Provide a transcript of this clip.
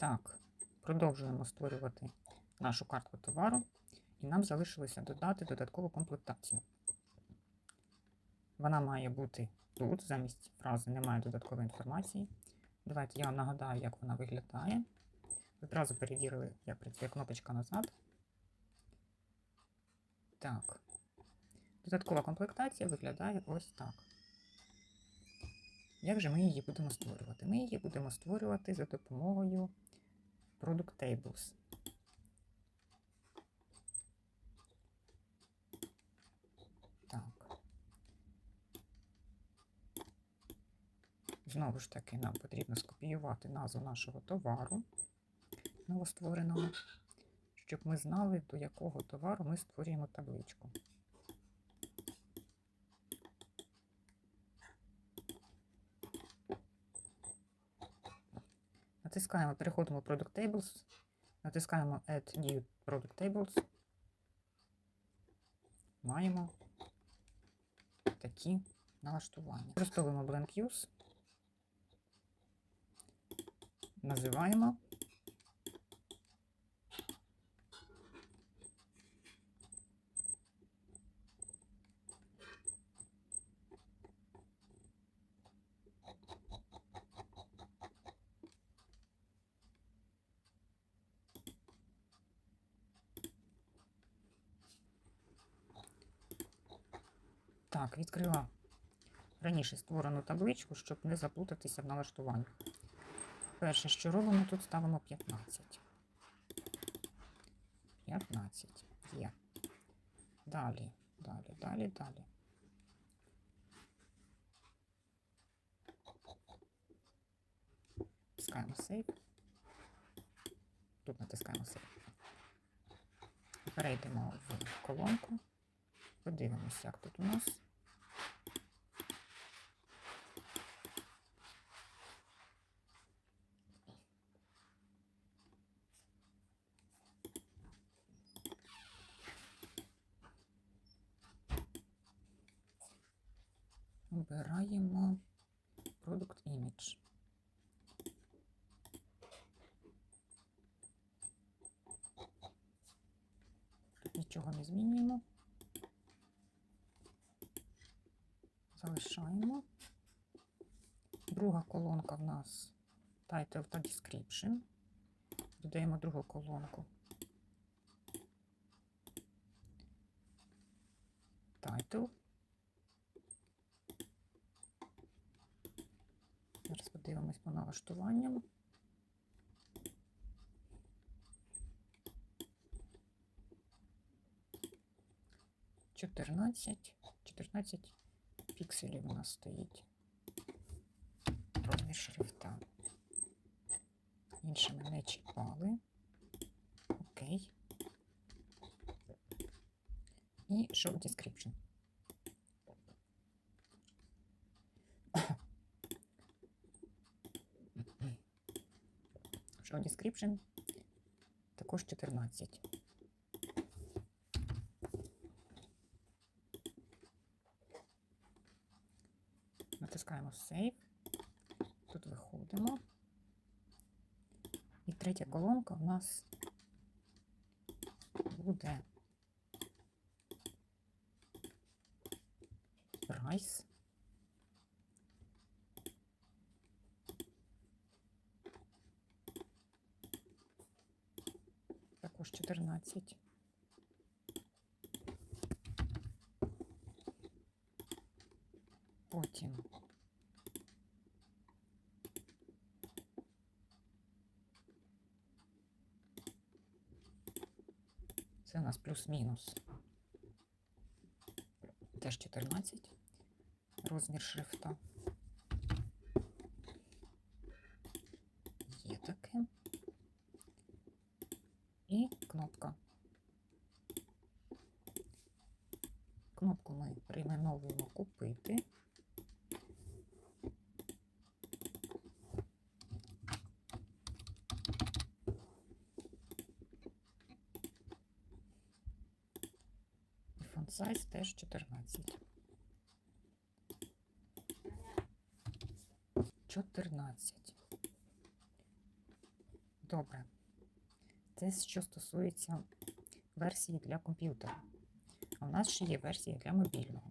Так, продовжуємо створювати нашу картку товару, і нам залишилося додати додаткову комплектацію. Вона має бути тут, замість фрази немає додаткової інформації. Давайте я вам нагадаю, як вона виглядає. Відразу перевірили, як працює кнопочка назад. Так. Додаткова комплектація виглядає ось так. Як же ми її будемо створювати? Ми її будемо створювати за допомогою Product Tables. Так. Знову ж таки, нам потрібно скопіювати назву нашого товару новоствореного, щоб ми знали, до якого товару ми створюємо табличку. Натискаємо, переходимо в Product Tables, натискаємо Add New Product Tables. Маємо такі налаштування. Використовуємо Blank Use. Називаємо. Так, відкрила раніше створену табличку, щоб не заплутатися в налаштуваннях. Перше, що робимо, тут ставимо 15. 15. Є. Далі, далі, далі, далі. Натискаємо Save. Тут натискаємо Save. Перейдемо в колонку. Подивимося, як тут у нас. Обираємо Image. Тут нічого не змінюємо. Залишаємо. Друга колонка в нас Title та Description. Додаємо другу колонку. Title. Зараз подивимось по налаштуванням. Чотирнадцять. Чотирнадцять пікселів у нас стоїть. Розмір шрифта. Інше ми не чіпали. Окей. І show description. Show description також 14. Натискаємо Save. Тут виходимо. І третя колонка у нас буде Price. Також 14. Потім Це у нас плюс-мінус. Теж 14. Розмір шрифта. Є таке. І кнопка. Кнопку ми перейменовуємо купити. Size теж 14. 14. Добре. Це що стосується версії для комп'ютера. А в нас ще є версія для мобільного.